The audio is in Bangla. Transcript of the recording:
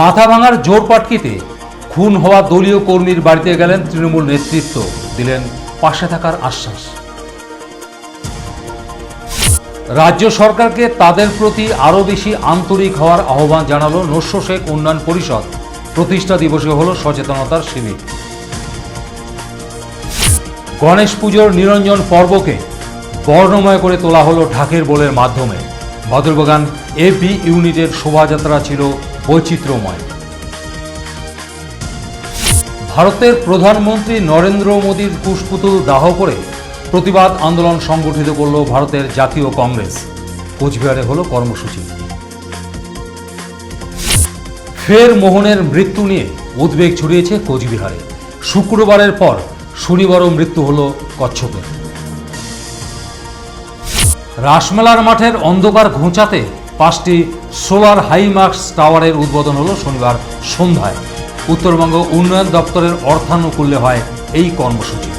মাথা ভাঙার জোর পাটকিতে খুন হওয়া দলীয় কর্মীর বাড়িতে গেলেন তৃণমূল নেতৃত্ব, দিলেন পাশে থাকার আশ্বাস। রাজ্য সরকারকে তাদের প্রতি আরও বেশি আন্তরিক হওয়ার আহ্বান জানালো নস্য শেখ উন্নয়ন পরিষদ। প্রতিষ্ঠা দিবসে হল সচেতনতার শিবির। গণেশ পুজোর নিরঞ্জন পর্বকে বর্ণময় করে তোলা হলো ঢাকের বোলের মাধ্যমে। ভদ্রবাগান এপি ইউনিটের শোভাযাত্রা ছিল বৈচিত্র্যময়। ভারতের প্রধানমন্ত্রী নরেন্দ্র মোদীর কুশপুতুল দাহ করে প্রতিবাদ আন্দোলন সংগঠিত করল ভারতের জাতীয় কংগ্রেস। কোচবিহারে হলো কর্মসূচি। ফের মোহনের মৃত্যু নিয়ে উদ্বেগ ছড়িয়েছে কোচবিহারে। শুক্রবারের পর শনিবারও মৃত্যু হল কচ্ছপের রাসমেলার মাঠের অন্ধকার ঘোঁচাতে পাঁচটি সোলার হাইমার্কস টাওয়ারের উদ্বোধন হলো শনিবার সন্ধ্যায়। উত্তরবঙ্গ উন্নয়ন দপ্তরের অর্থানুকূল্যে হয় এই কর্মসূচি।